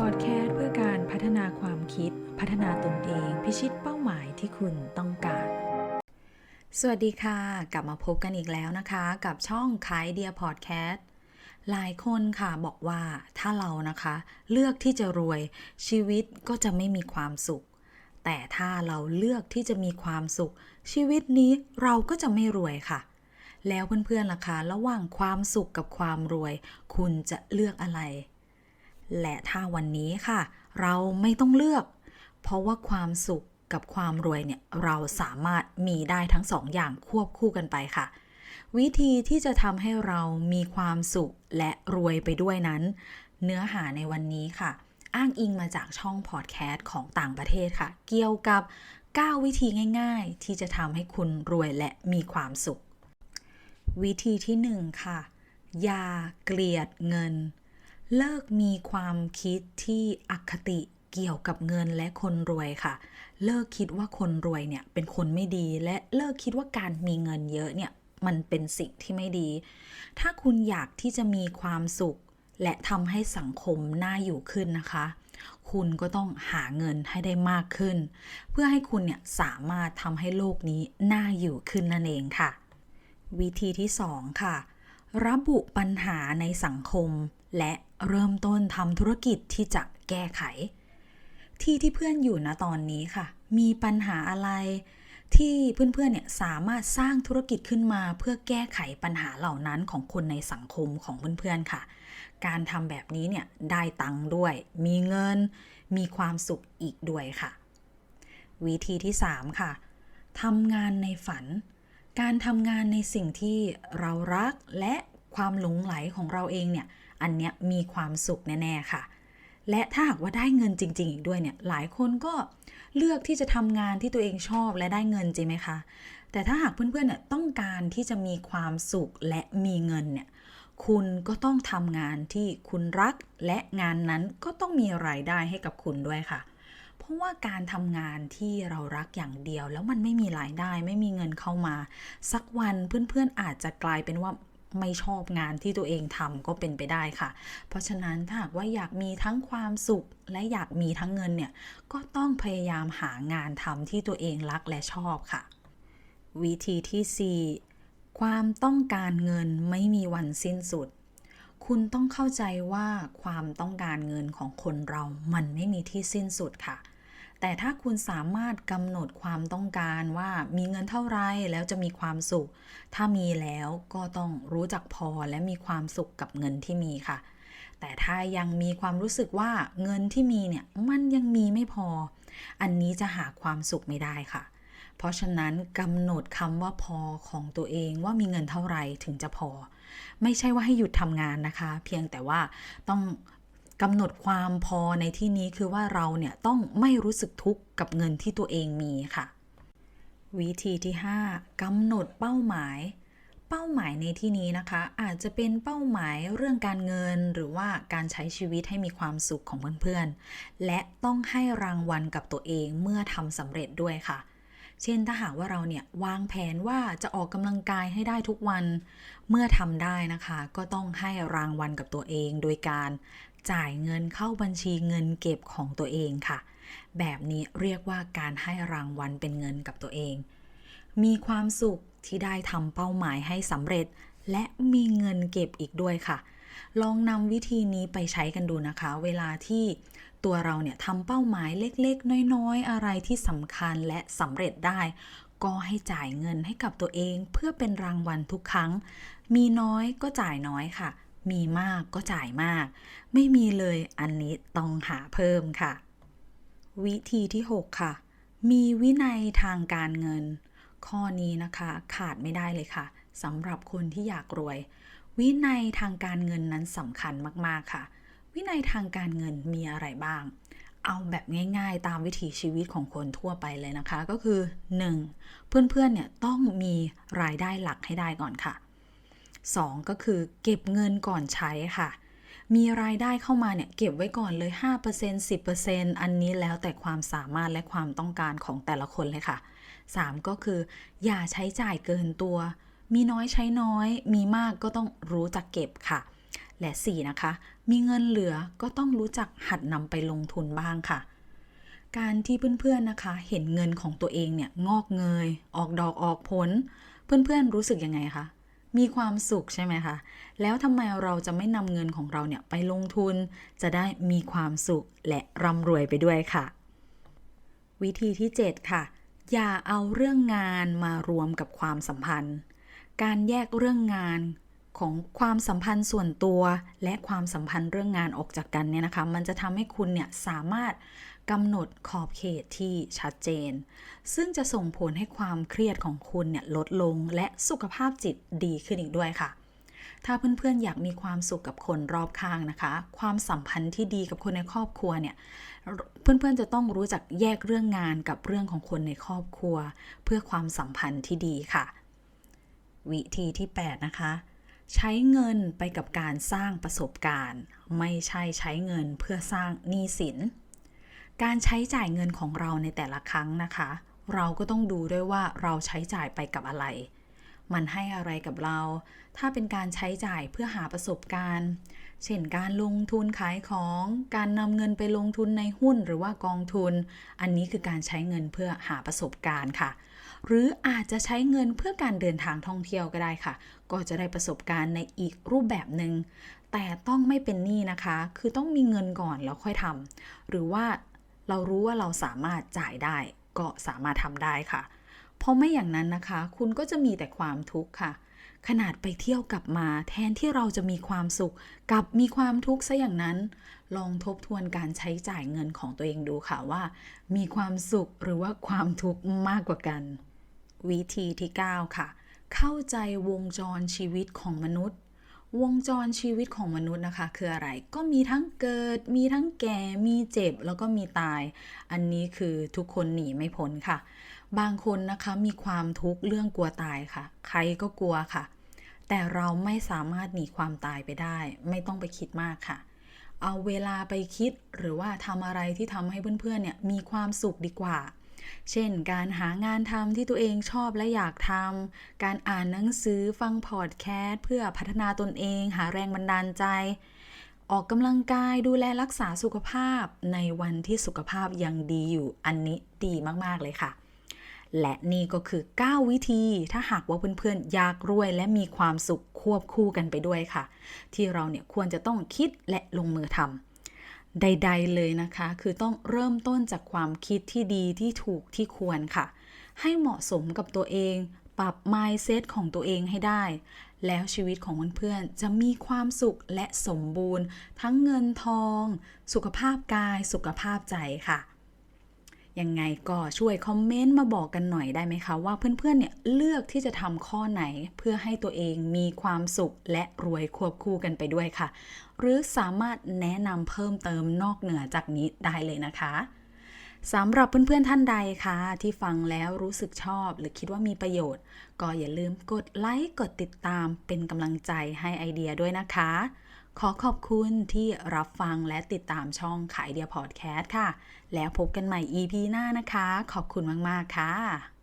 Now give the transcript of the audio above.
พอดแคสต์เพื่อการพัฒนาความคิด พัฒนาตนเอง พิชิตเป้าหมายที่คุณต้องการ สวัสดีค่ะ กลับมาพบกันอีกแล้วนะคะ กับช่องขายเดียพอดแคสต์หลายคนค่ะบอกว่าถ้าเรานะคะ เลือกที่จะรวยชีวิตก็จะไม่มีความสุข แต่ถ้าเราเลือกที่จะมีความสุข ชีวิตนี้เราก็จะไม่รวยค่ะ แล้วเพื่อนๆล่ะคะระหว่างความสุขกับความรวย คุณจะเลือกอะไร และถ้าวันนี้ค่ะ เราไม่ต้องเลือก เพราะว่าความสุขกับความรวยเนี่ยเราสามารถมีได้ทั้งสองอย่างควบคู่กันไปค่ะ วิธีที่จะทำให้เรามีความสุขและรวยไปด้วยนั้น เนื้อหาในวันนี้ค่ะ อ้างอิงมาจากช่องพอดแคสต์ของต่างประเทศค่ะ เกี่ยวกับ 9 วิธีง่าย ๆ ที่จะทำให้คุณรวยและมีความสุข วิธีที่หนึ่งค่ะ อย่าเกลียดเงิน เลิกมีความคิดที่อคติเกี่ยวกับเงินและคนรวยค่ะ เลิกคิดว่าคนรวยเนี่ยเป็นคนไม่ดี และเลิกคิดว่าการมีเงินเยอะเนี่ยมันเป็นสิ่งที่ไม่ดี ถ้าคุณอยากที่จะมีความสุข และทำให้สังคมน่าอยู่ขึ้นนะคะ คุณก็ต้องหาเงินให้ได้มากขึ้น เพื่อให้คุณเนี่ยสามารถทำให้โลกนี้น่าอยู่ขึ้นนั่นเองค่ะ วิธีที่ 2 ค่ะ ระบุปัญหาในสังคม และเริ่มต้นทำธุรกิจที่จะแก้ไข ที่ที่เพื่อนอยู่นะตอนนี้ค่ะ มีปัญหาอะไร ที่เพื่อนๆเนี่ยสามารถสร้างธุรกิจขึ้นมา เพื่อแก้ไขปัญหาเหล่านั้นของคนในสังคมของเพื่อนๆค่ะ การทำแบบนี้เนี่ยได้ตังค์ด้วย มีเงิน มีความสุขอีกด้วยค่ะ วิธีที่ 3 ค่ะทำงานในฝัน การทำงานในสิ่งที่เรารักและความหลงไหลของเราเองเนี่ย อันเนี้ยมีความสุขแน่ๆค่ะ และถ้าหากว่าได้เงินจริง ๆ อีกด้วยเนี่ยหลายคนก็เลือกที่จะทำงานที่ตัวเองชอบและได้เงินจริงไหมคะ แต่ถ้าหากเพื่อนๆเนี่ยต้องการที่จะมีความสุขและมีเงินเนี่ยคุณก็ต้องทำงานที่คุณรัก และงานนั้นก็ต้องมีรายได้ให้กับคุณด้วยค่ะ เพราะว่าการทำงานที่เรารักอย่างเดียว แล้วมันไม่มีรายได้ไม่มีเงินเข้ามา สักวันเพื่อนๆอาจจะกลายเป็นว่า ไม่ชอบงานที่ตัวเองทำก็เป็นไปได้ค่ะ เพราะฉะนั้นถ้าหากว่าอยากมีทั้งความสุขและอยากมีทั้งเงินเนี่ย ก็ต้องพยายามหางานทำที่ตัวเองรักและชอบค่ะ วิธีที่ 4 ความต้องการเงินไม่มีวันสิ้นสุด คุณต้องเข้าใจว่าความต้องการเงินของคนเรามันไม่มีที่สิ้นสุดค่ะ แต่ถ้าคุณสามารถกำหนดความต้องการว่ามีเงินเท่าไรแล้วจะมีความสุข ถ้ามีแล้วก็ต้องรู้จักพอและมีความสุขกับเงินที่มีค่ะ แต่ถ้ายังมีความรู้สึกว่าเงินที่มีเนี่ยมันยังมีไม่พอ อันนี้จะหาความสุขไม่ได้ค่ะ เพราะฉะนั้นกำหนดคำว่าพอของตัวเองว่ามีเงินเท่าไรถึงจะพอ ไม่ใช่ว่าให้หยุดทำงานนะคะ เพียงแต่ว่าต้อง กำหนดความพอในที่นี้คือว่าเราเนี่ยต้องไม่รู้สึกทุกข์กับเงินที่ตัวเองมีค่ะ วิธีที่ 5กำหนดเป้าหมาย เป้าหมายในที่นี้นะคะ อาจจะเป็นเป้าหมายเรื่องการเงินหรือว่าการใช้ชีวิตให้มีความสุขของเพื่อนๆ และต้องให้รางวัลกับตัวเองเมื่อทำสำเร็จด้วยค่ะเช่นถ้าหากว่าเราเนี่ยวางแผนว่าจะออกกำลังกายให้ได้ทุกวัน เมื่อทำได้นะคะ ก็ต้องให้รางวัลกับตัวเอง โดยการ จ่ายเงินเข้าบัญชีเงินเก็บของตัวเองค่ะ แบบนี้เรียกว่าการให้รางวัลเป็นเงินกับตัวเอง มีความสุขที่ได้ทำเป้าหมายให้สำเร็จ และมีเงินเก็บอีกด้วยค่ะ ลองนำวิธีนี้ไปใช้กันดูนะคะ เวลาที่ตัวเราเนี่ยทำเป้าหมายเล็กๆ น้อยๆ อะไรที่สำคัญและสำเร็จได้ ก็ให้จ่ายเงินให้กับตัวเองเพื่อเป็นรางวัลทุกครั้ง มีน้อยก็จ่ายน้อยค่ะ มีมากก็จ่ายมาก ไม่มีเลยอันนี้ต้องหาเพิ่มค่ะ วิธีที่ 6 ค่ะ มีวินัยทางการเงิน ข้อนี้นะคะขาดไม่ได้เลยค่ะสำหรับคนที่อยากรวย วินัยทางการเงินนั้นสำคัญมาก ๆ ค่ะ วินัยทางการเงินมีอะไรบ้าง เอาแบบง่ายๆ ตามวิถีชีวิตของคนทั่วไปเลยนะคะ ก็คือ 1. เพื่อนๆ เนี่ยต้องมีรายได้หลักให้ได้ก่อนค่ะ 2. ก็คือเก็บเงินก่อนใช้ค่ะ มีรายได้เข้ามาเนี่ยเก็บไว้ก่อนเลย 5% 10%อันนี้แล้วแต่ความสามารถและความต้องการของแต่ละคนเลยค่ะ 3. ก็คือ อย่าใช้จ่ายเกินตัว มีน้อยใช้น้อย มีมากก็ต้องรู้จักเก็บค่ะ และ 4 นะคะ มีเงินเหลือก็ต้องรู้จักหัดนำไปลงทุนบ้างค่ะการที่เพื่อนๆนะคะ เห็นเงินของตัวเองเนี่ยงอกเงย ออกดอกออกผล เพื่อนๆรู้สึกยังไงคะ มีความสุขใช่ไหมคะ แล้วทำไมเราจะไม่นำเงินของเราเนี่ยไปลงทุน จะได้มีความสุขและร่ำรวยไปด้วยค่ะ วิธีที่ 7 ค่ะ อย่าเอาเรื่องงานมารวมกับความสัมพันธ์ การแยกเรื่องงานของความสัมพันธ์ส่วนตัวและความสัมพันธ์เรื่องงานออกจากกันเนี่ยนะคะ มันจะทำให้คุณเนี่ยสามารถ กำหนดขอบเขตที่ชัดเจน ซึ่งจะส่งผลให้ความเครียดของคุณเนี่ยลดลงและสุขภาพจิตดีขึ้นอีกด้วยค่ะ ถ้าเพื่อนๆอยากมีความสุขกับคนรอบข้างนะคะ ความสัมพันธ์ที่ดีกับคนในครอบครัวเนี่ย เพื่อนๆจะต้องรู้จักแยกเรื่องงานกับเรื่องของคนในครอบครัว เพื่อความสัมพันธ์ที่ดีค่ะ วิธีที่ 8 นะคะใช้เงินไปกับการสร้างประสบการณ์ ไม่ใช่ใช้เงินเพื่อสร้างหนี้สิน การใช้จ่ายเงินของเราในแต่ละครั้งนะคะ เราก็ต้องดูด้วยว่าเราใช้จ่ายไปกับอะไร มันให้อะไรกับเรา ถ้าเป็นการใช้จ่ายเพื่อหาประสบการณ์ เช่นการลงทุนขายของ การนำเงินไปลงทุนในหุ้นหรือว่ากองทุน อันนี้คือการใช้เงินเพื่อหาประสบการณ์ค่ะ หรืออาจจะใช้เงินเพื่อการเดินทางท่องเที่ยวก็ได้ค่ะ ก็จะได้ประสบการณ์ในอีกรูปแบบหนึง่งแต่ต้องไม่เป็นหนี้นะคะ คือต้องมีเงินก่อนแล้วค่อยทำหรือว่า เรารู้ว่าเราสามารถจ่ายได้ก็สามารถทำได้ค่ะ เพราะไม่อย่างนั้นนะคะ คุณก็จะมีแต่ความทุกข์ค่ะ ขนาดไปเที่ยวกลับมา แทนที่เราจะมีความสุขกลับมีความทุกข์ซะอย่างนั้น ลองทบทวนการใช้จ่ายเงินของตัวเองดูค่ะว่า มีความสุขหรือว่าความทุกข์มากกว่ากัน วิธีที่ 9 ค่ะ เข้าใจวงจรชีวิตของมนุษย์ วงจรชีวิตของมนุษย์นะคะ คืออะไรก็มีทั้งเกิด มีทั้งแก่มีเจ็บแล้วก็มีตาย อันนี้คือทุกคนหนีไม่พ้นค่ะ บางคนนะคะมีความทุกข์เรื่องกลัวตายค่ะ ใครก็กลัวค่ะ แต่เราไม่สามารถหนีความตายไปได้ ไม่ต้องไปคิดมากค่ะ เอาเวลาไปคิดหรือว่าทำอะไรที่ทำให้เพื่อนๆเนี่ยมีความสุขดีกว่า เช่น การหางานทำที่ตัวเองชอบและอยากทำ การอ่านหนังสือฟังพอดแคสต์เพื่อพัฒนาตนเอง หาแรงบันดาลใจ ออกกำลังกายดูแลรักษาสุขภาพในวันที่สุขภาพยังดีอยู่ อันนี้ดีมาก ๆ เลยค่ะ และนี่ก็คือ 9 วิธีถ้าหากว่าเพื่อนๆอยากรวยและมีความสุขควบคู่กันไปด้วยค่ะ ที่เราเนี่ยควรจะต้องคิดและลงมือทำ ใด ๆ เลยนะคะ คือต้องเริ่มต้นจากความคิดที่ดีที่ถูกที่ควรค่ะ ให้เหมาะสมกับตัวเอง ปรับ mindset ของตัวเองให้ได้ แล้วชีวิตของเพื่อนๆจะมีความสุขและสมบูรณ์ ทั้งเงินทอง สุขภาพกาย สุขภาพใจค่ะ ยังไงก็ช่วยคอมเมนต์มาบอกกันหน่อยได้ไหมคะว่าเพื่อนๆ เนี่ยเลือกที่จะทำข้อไหนเพื่อให้ตัวเองมีความสุขและรวยควบคู่กันไปด้วยค่ะ หรือสามารถแนะนำเพิ่มเติมนอกเหนือจากนี้ได้เลยนะคะสำหรับเพื่อนๆท่านใดคะที่ฟังแล้วรู้สึกชอบ หรือคิดว่ามีประโยชน์ ก็อย่าลืมกดไลค์กดติดตามเป็นกำลังใจให้ไอเดียด้วยนะคะ ขอขอบคุณที่รับฟังและติดตามช่องขายเดียพอดแคสต์ค่ะ แล้วพบกันใหม่ EP หน้านะคะ ขอบคุณมาก ๆ ค่ะ